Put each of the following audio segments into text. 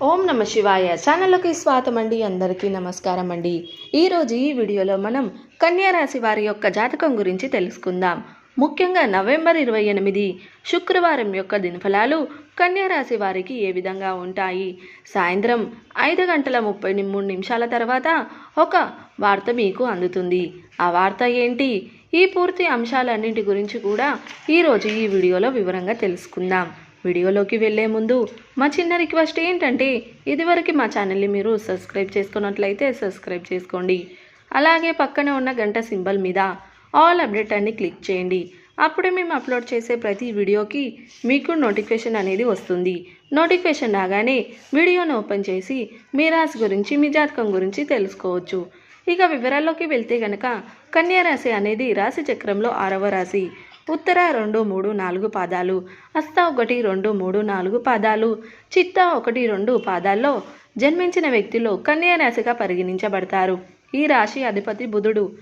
ఓం నమ శివాయ. ఛానల్లోకి స్వాగతం అండి అందరికీ నమస్కారం అండి ఈరోజు ఈ వీడియోలో మనం కన్యా రాశి వారి యొక్క జాతకం గురించి తెలుసుకుందాం. ముఖ్యంగా నవంబర్ ఇరవై ఎనిమిది శుక్రవారం యొక్క దినఫలాలు కన్యా రాశి వారికి ఏ విధంగా ఉంటాయి? సాయంత్రం ఐదు గంటల ముప్పై మూడు నిమిషాల తర్వాత ఒక వార్త మీకు అందుతుంది. ఆ వార్త ఏంటి? ఈ పూర్తి అంశాలన్నింటి గురించి కూడా ఈరోజు ఈ వీడియోలో వివరంగా తెలుసుకుందాం. వీడియోలోకి వెళ్ళే ముందు మా చిన్న రిక్వెస్ట్ ఏంటంటే ఇదివరకు మా ఛానల్ని మీరు సబ్స్క్రైబ్ చేసుకున్నట్లయితే సబ్స్క్రైబ్ చేసుకోండి. అలాగే పక్కనే ఉన్న గంట సింబల్ మీద ఆల్ అప్డేట్ అన్ని క్లిక్ చేయండి. అప్పుడే మేము అప్లోడ్ చేసే ప్రతి వీడియోకి మీకు నోటిఫికేషన్ అనేది వస్తుంది. నోటిఫికేషన్ రాగానే వీడియోను ఓపెన్ చేసి మీ రాశి గురించి మీ జాతకం గురించి తెలుసుకోవచ్చు. ఇక వివరాల్లోకి వెళ్తే గనక కన్యా రాశి అనేది రాశి చక్రంలో ఆరవ రాశి. ఉత్తర రెండు మూడు నాలుగు పాదాలు హస్త ఒకటి రెండు మూడు నాలుగు పాదాలు చిత్త ఒకటి రెండు పాదాల్లో జన్మించిన వ్యక్తులు కన్యారాశిగా పరిగణించబడతారు. ఈ రాశి అధిపతి బుధుడు.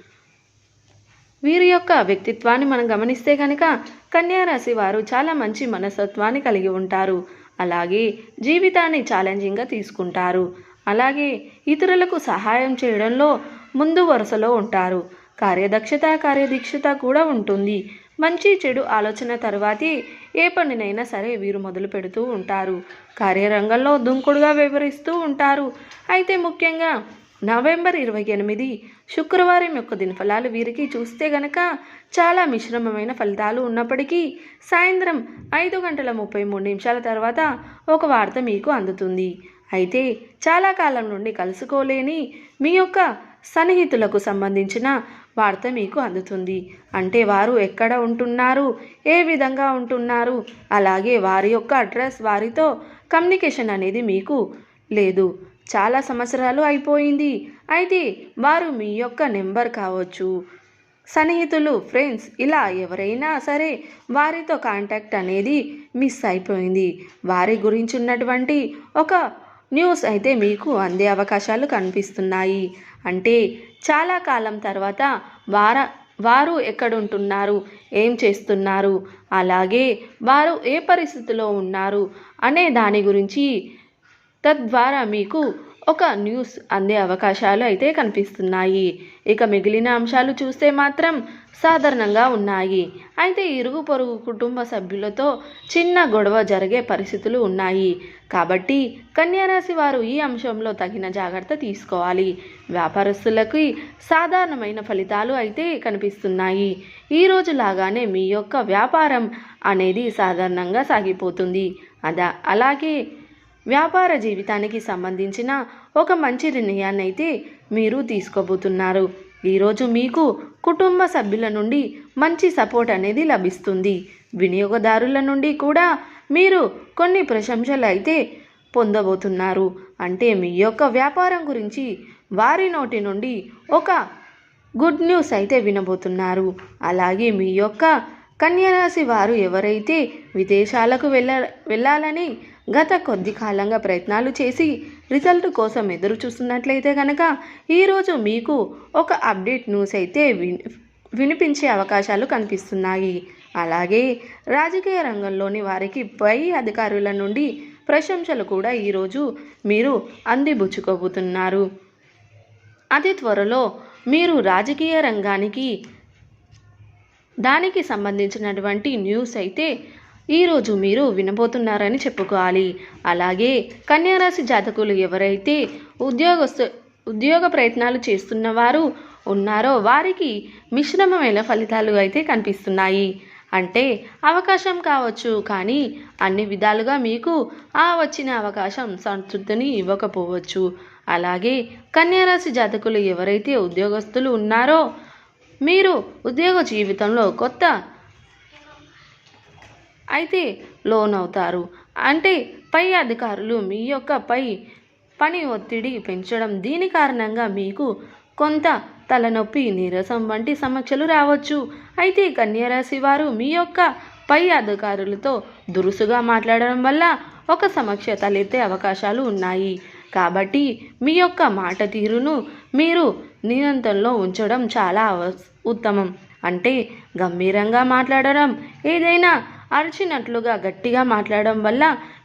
వీరి యొక్క వ్యక్తిత్వాన్ని మనం గమనిస్తే కనుక కన్యారాశి వారు చాలా మంచి మనస్తత్వాన్ని కలిగి ఉంటారు. అలాగే జీవితాన్ని ఛాలెంజింగ్గా తీసుకుంటారు. అలాగే ఇతరులకు సహాయం చేయడంలో ముందు వరుసలో ఉంటారు. కార్యదక్షత కార్యదీక్షత కూడా ఉంటుంది. మంచి చెడు ఆలోచన తర్వాతే ఏ పనినైనా సరే వీరు మొదలు పెడుతూ ఉంటారు. కార్యరంగంలో దుంకుడుగా వివరిస్తూ ఉంటారు. అయితే ముఖ్యంగా నవంబర్ ఇరవై ఎనిమిది శుక్రవారం యొక్క దినఫలాలు వీరికి చూస్తే గనక చాలా మిశ్రమమైన ఫలితాలు ఉన్నప్పటికీ సాయంత్రం ఐదు గంటల ముప్పై మూడు నిమిషాల తర్వాత ఒక వార్త మీకు అందుతుంది. అయితే చాలా కాలం నుండి కలుసుకోలేని మీ యొక్క సన్నిహితులకు సంబంధించిన వార్త మీకు అందుతుంది. అంటే వారు ఎక్కడ ఉంటున్నారు? ఏ విధంగా ఉంటున్నారు? అలాగే వారి యొక్క అడ్రస్ వారితో కమ్యూనికేషన్ అనేది మీకు లేదు. చాలా సంవత్సరాలు అయిపోయింది. అయితే వారు మీ యొక్క నెంబర్ కావచ్చు. సన్నిహితులు ఫ్రెండ్స్ ఇలా ఎవరైనా సరే వారితో కాంటాక్ట్ అనేది మిస్ అయిపోయింది. వారి గురించి ఉన్నటువంటి ఒక న్యూస్ అయితే మీకు అందే అవకాశాలు కనిపిస్తున్నాయి. అంటే చాలా కాలం తర్వాత వార వారు ఎక్కడుంటున్నారు? ఏం చేస్తున్నారు? అలాగే వారు ఏ పరిస్థితిలో ఉన్నారు? అనే దాని గురించి తద్వారా మీకు ఒక న్యూస్ అందే అవకాశాలు అయితే కనిపిస్తున్నాయి. ఇక మిగిలిన అంశాలు చూస్తే మాత్రం సాధారణంగా ఉన్నాయి. అయితే ఇరుగు పొరుగు కుటుంబ సభ్యులతో చిన్న గొడవ జరిగే పరిస్థితులు ఉన్నాయి. కాబట్టి కన్యారాశి వారు ఈ అంశంలో తగిన జాగ్రత్త తీసుకోవాలి. వ్యాపారస్తులకి సాధారణమైన ఫలితాలు అయితే కనిపిస్తున్నాయి. ఈ రోజు లాగానే మీ యొక్క వ్యాపారం అనేది సాధారణంగా సాగిపోతుంది. అదా అలాగే వ్యాపార జీవితానికి సంబంధించిన ఒక మంచి నిర్ణయాన్ని అయితే మీరు తీసుకోబోతున్నారు. ఈరోజు మీకు కుటుంబ సభ్యుల నుండి మంచి సపోర్ట్ అనేది లభిస్తుంది. వినియోగదారుల నుండి కూడా మీరు కొన్ని ప్రశంసలు అయితే పొందబోతున్నారు. అంటే మీ యొక్క వ్యాపారం గురించి వారి నోటి నుండి ఒక గుడ్ న్యూస్ అయితే వినబోతున్నారు. అలాగే మీ యొక్క కన్యరాశి వారు ఎవరైతే విదేశాలకు వెళ్ళ వెళ్ళాలని గత కొద్ది కాలంగా ప్రయత్నాలు చేసి రిజల్ట్ కోసం ఎదురు చూస్తున్నట్లయితే కనుక ఈరోజు మీకు ఒక అప్డేట్ న్యూస్ అయితే విన్ వినిపించే అవకాశాలు కనిపిస్తున్నాయి. అలాగే రాజకీయ రంగంలోని వారికి పై అధికారుల నుండి ప్రశంసలు కూడా ఈరోజు మీరు అందిబుచ్చుకోబోతున్నారు. అతి త్వరలో మీరు రాజకీయ రంగానికి దానికి సంబంధించినటువంటి న్యూస్ అయితే ఈరోజు మీరు వినబోతున్నారని చెప్పుకోవాలి. అలాగే కన్యారాశి జాతకులు ఎవరైతే ఉద్యోగస్తు ఉద్యోగ ప్రయత్నాలు చేస్తున్న వారు ఉన్నారో వారికి మిశ్రమమైన ఫలితాలు అయితే కనిపిస్తున్నాయి. అంటే అవకాశం కావచ్చు కానీ అన్ని విధాలుగా మీకు ఆ వచ్చిన అవకాశం సంతృప్తిని ఇవ్వకపోవచ్చు. అలాగే కన్యారాశి జాతకులు ఎవరైతే ఉద్యోగస్తులు ఉన్నారో మీరు ఉద్యోగ జీవితంలో కొత్త అయితే లోన్ అవుతారు అంటే పై అధికారులు మీ యొక్క పై పని ఒత్తిడి పెంచడం దీని కారణంగా మీకు కొంత తలనొప్పి నీరసం వంటి సమస్యలు రావచ్చు. అయితే కన్యరాశి వారు మీ యొక్క పై అధికారులతో దురుసుగా మాట్లాడడం వల్ల ఒక సమస్య తలెత్తే అవకాశాలు ఉన్నాయి. కాబట్టి మీ యొక్క మాట తీరును మీరు నియంత్రణలో ఉంచడం చాలా ఉత్తమం. అంటే గంభీరంగా మాట్లాడడం ఏదైనా అరిచినట్లుగా గట్టిగా మాట్లాడడం వల్ల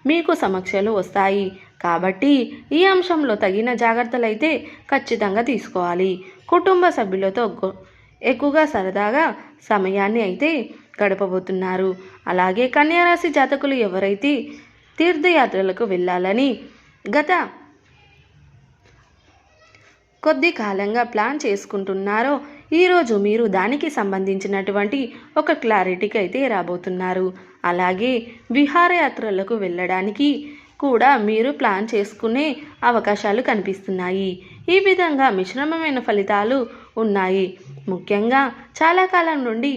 మీకు సమస్యలు వస్తాయి. కాబట్టి ఈ అంశంలో తగిన జాగ్రత్తలు అయితే ఖచ్చితంగా తీసుకోవాలి. కుటుంబ సభ్యులతో ఎక్కువగా సరదాగా సమయాన్ని అయితే గడపబోతున్నారు. అలాగే కన్యారాశి జాతకులు ఎవరైతే తీర్థయాత్రలకు వెళ్ళాలని గత కొద్ది కాలంగా ప్లాన్ చేసుకుంటున్నారో ఈరోజు మీరు దానికి సంబంధించినటువంటి ఒక క్లారిటీకి అయితే రాబోతున్నారు. అలాగే విహారయాత్రలకు వెళ్ళడానికి కూడా మీరు ప్లాన్ చేసుకునే అవకాశాలు కనిపిస్తున్నాయి. ఈ విధంగా మిశ్రమమైన ఫలితాలు ఉన్నాయి. ముఖ్యంగా చాలా కాలం నుండి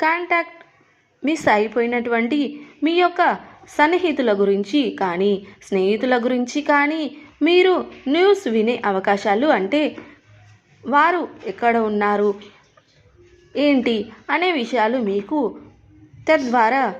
కాంటాక్ట్ మిస్ అయిపోయినటువంటి మీ యొక్క సన్నిహితుల గురించి కానీ స్నేహితుల గురించి కానీ మీరు న్యూస్ వినే అవకాశాలు అంటే వారు ఎక్కడ ఉన్నారు? ఏంటి? అనే విషయాలు మీకు తద్వారా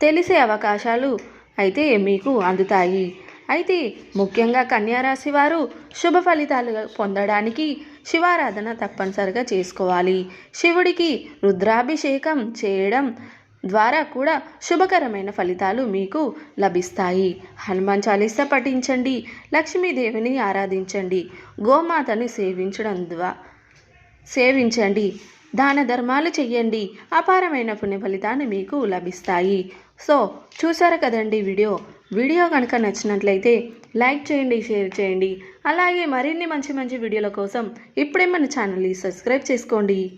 తెలిసే అవకాశాలు అయితే మీకు అందుతాయి. అయితే ముఖ్యంగా కన్యారాశి వారు శుభ ఫలితాలు పొందడానికి శివారాధన తప్పనిసరిగా చేసుకోవాలి. శివుడికి రుద్రాభిషేకం చేయడం ద్వారా కూడా శుభకరమైన ఫలితాలు మీకు లభిస్తాయి. హనుమాన్ చాలీసా పఠించండి లక్ష్మీదేవిని ఆరాధించండి గోమాతని సేవించడం ద్వారా సేవించండి దాన ధర్మాలు చెయ్యండి అపారమైన పుణ్య ఫలితాన్ని మీకు లభిస్తాయి. సో చూసారు కదండి వీడియో? వీడియో కనుక నచ్చినట్లయితే లైక్ చేయండి షేర్ చేయండి. అలాగే మరిన్ని మంచి మంచి వీడియోల కోసం ఇప్పుడే మన ఛానల్ని సబ్స్క్రైబ్ చేసుకోండి.